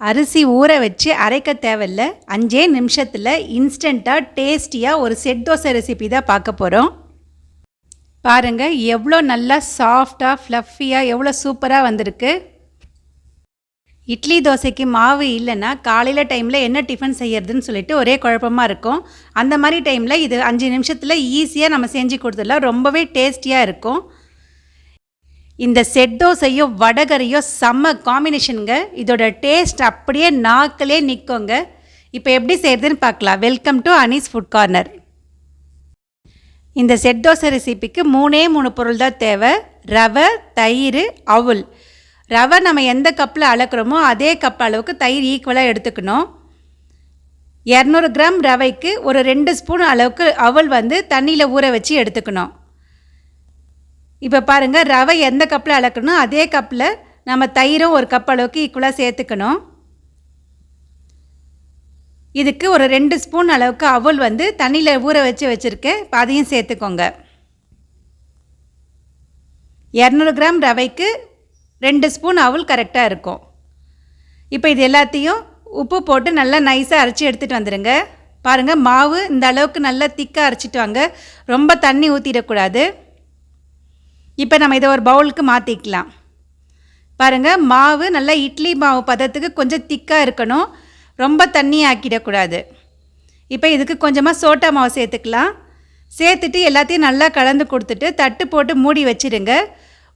அரிசி ஊற வச்சு அரைக்க தேவையில்ல. அஞ்சே நிமிஷத்தில் இன்ஸ்டண்ட்டாக டேஸ்டியாக ஒரு செட் தோசை ரெசிபி தான் பார்க்க போகிறோம் பாருங்கள் எவ்வளோ நல்லா சாஃப்டாக ஃப்ளஃபியாக எவ்வளோ சூப்பராக வந்திருக்கு. இட்லி தோசைக்கு மாவு இல்லைன்னா காலையில் டைமில் என்ன டிஃபன் செய்யறதுன்னு சொல்லிட்டு ஒரே குழப்பமாக இருக்கும். அந்த மாதிரி டைமில் இது அஞ்சு நிமிஷத்தில் ஈஸியாக நம்ம செஞ்சு கொடுத்துடலாம். ரொம்பவே டேஸ்டியாக இருக்கும். இந்த செட் தோசையும் வடகரையும் செம்ம காம்பினேஷனுங்க இதோட டேஸ்ட் அப்படியே நாக்கிலே நிற்குங்க இப்போ எப்படி செய்கிறதுன்னு பார்க்கலாம். Welcome to Anees food corner இந்த செட் தோசை ரெசிபிக்கு மூணே மூணு பொருள் தான் தேவை. ரவை தயிர் அவுல். ரவை நம்ம எந்த கப்பில் அளக்குறோமோ அதே கப் அளவுக்கு தயிர் ஈக்குவலாக எடுத்துக்கணும். இரநூறு கிராம் ரவைக்கு ஒரு ரெண்டு ஸ்பூன் அளவுக்கு அவல் வந்து தண்ணியில் ஊற வச்சு எடுத்துக்கணும். இப்போ பாருங்கள் ரவை எந்த கப்பில் அளக்கணும்? அதே கப்பில் நம்ம தயிரும் ஒரு கப் அளவுக்கு ஈக்குவலாக சேர்த்துக்கணும். இதுக்கு ஒரு ரெண்டு ஸ்பூன் அளவுக்கு அவல் வந்து தண்ணியில் ஊற வச்சு வச்சுருக்கேன் இப்போ அதையும் சேர்த்துக்கோங்க. இரநூறு கிராம் ரவைக்கு ரெண்டு ஸ்பூன் அவல் கரெக்டாக இருக்கும். இப்போ இது எல்லாத்தையும் உப்பு போட்டு நல்லா நைஸாக அரைச்சி எடுத்துகிட்டு வந்துடுங்க பாருங்கள் மாவு இந்த அளவுக்கு நல்லா திக்காக அரைச்சிட்டு வாங்க. ரொம்ப தண்ணி ஊற்றிடக்கூடாது இப்போ நம்ம இதை ஒரு பவுலுக்கு மாற்றிக்கலாம் பாருங்கள் மாவு நல்லா இட்லி மாவு பதத்துக்கு கொஞ்சம் திக்காக இருக்கணும். ரொம்ப தண்ணி ஆக்கிடக்கூடாது. இப்போ இதுக்கு கொஞ்சமாக சோட்டா மாவு சேர்த்துக்கலாம். சேர்த்துட்டு எல்லாத்தையும் நல்லா கலந்து கொடுத்துட்டு தட்டு போட்டு மூடி வச்சுருங்க.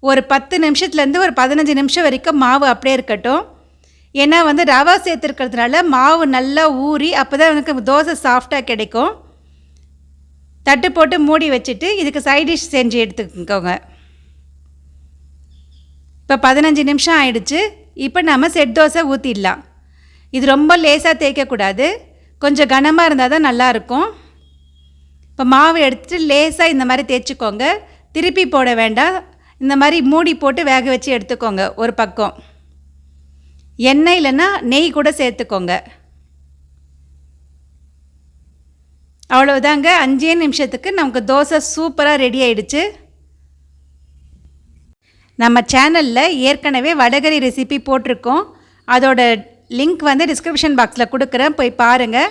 ஒரு பத்து நிமிஷத்துலேருந்து ஒரு பதினஞ்சு நிமிஷம் வரைக்கும் மாவு அப்படியே இருக்கட்டும். ஏன்னா வந்து ரவா சேர்த்துருக்கிறதுனால மாவு நல்லா ஊறி அப்போ தான் எனக்கு தோசை சாஃப்டாக கிடைக்கும். தட்டு போட்டு மூடி வச்சுட்டு இதுக்கு சைட் டிஷ் செஞ்சு எடுத்துக்கோங்க. இப்போ பதினஞ்சு நிமிஷம் ஆயிடுச்சு. இப்போ நம்ம செட் தோசை ஊற்றிடலாம் இது ரொம்ப லேசாக தேய்க்கக்கூடாது கொஞ்சம் கனமாக இருந்தால் தான் நல்லாயிருக்கும் இப்போ மாவு எடுத்துகிட்டு லேசாக இந்த மாதிரி தேய்ச்சிக்கோங்க. திருப்பி போட வேண்டாம். இந்த மாதிரி மூடி போட்டு வேக வச்சு எடுத்துக்கோங்க ஒரு பக்கம். எண்ணெய் இல்லைன்னா நெய் கூட சேர்த்துக்கோங்க. அவ்வளோதாங்க அஞ்சே நிமிஷத்துக்கு நமக்கு தோசை சூப்பராக ரெடி ஆயிடுச்சு. நம்ம சேனலில் ஏற்கனவே வடகரி ரெசிபி போட்டிருக்கோம். அதோட லிங்க் வந்து டிஸ்கிரிப்ஷன் பாக்ஸில் கொடுக்குறேன். போய் பாருங்கள்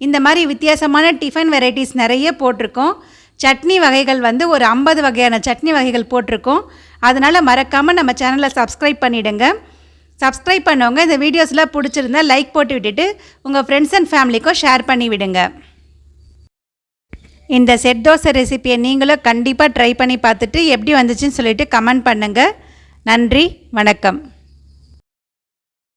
இந்த மாதிரி வித்தியாசமான டிஃபன் வெரைட்டிஸ் நிறைய போட்டிருக்கோம். சட்னி வகைகள் வந்து ஒரு ஐம்பது வகையான சட்னி வகைகள் போட்டிருக்கோம். அதனால் மறக்காமல் நம்ம சேனலை சப்ஸ்கிரைப் பண்ணிவிடுங்க சப்ஸ்கிரைப் பண்ணவங்க இந்த வீடியோஸ்லாம் பிடிச்சிருந்தா லைக் போட்டு விட்டுட்டு உங்கள் ஃப்ரெண்ட்ஸ் அண்ட் ஃபேமிலிக்கும் ஷேர் பண்ணி விடுங்க இந்த செட் தோசை ரெசிப்பியை நீங்களும் கண்டிப்பாக ட்ரை பண்ணி பார்த்துட்டு எப்படி வந்துச்சுன்னு சொல்லிட்டு கமெண்ட் பண்ணுங்கள் நன்றி வணக்கம்.